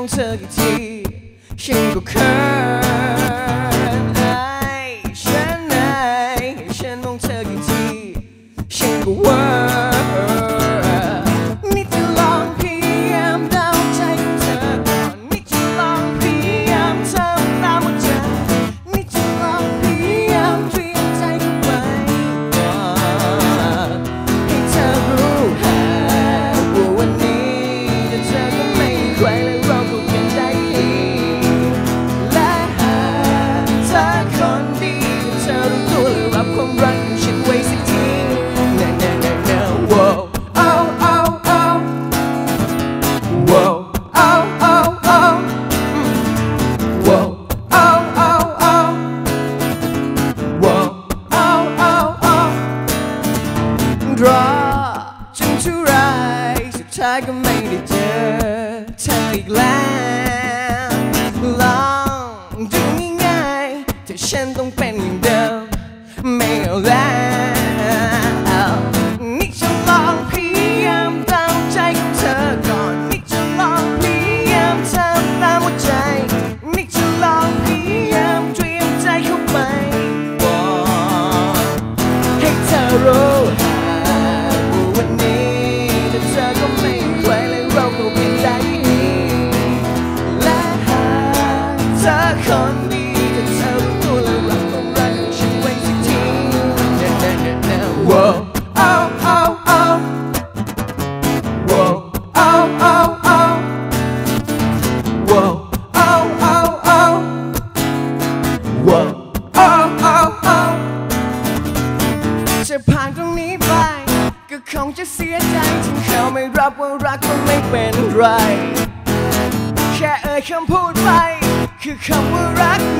องเธอกี่ทีฉั รอจนเท่าไรสุดท้ายก็ไม่ได้เจอเธออีกแล้วลองดูง่ายๆถ้าฉันต้องเป็นอย่างเดิมไม่เอาแล้ว คนดีแต่เธอรู้ตัวละรับความรักของฉันไว้สักทีนะนะนะนะ Whoa oh oh oh Whoa oh oh oh Whoa oh oh oh Whoa oh oh oh จะผ่านตรงนี้ไปก็คงจะเสียใจที่เขาไม่รับว่ารักก็ไม่เป็นไร แค่เอ่ยคำพูดไป คือคำว่ารักไง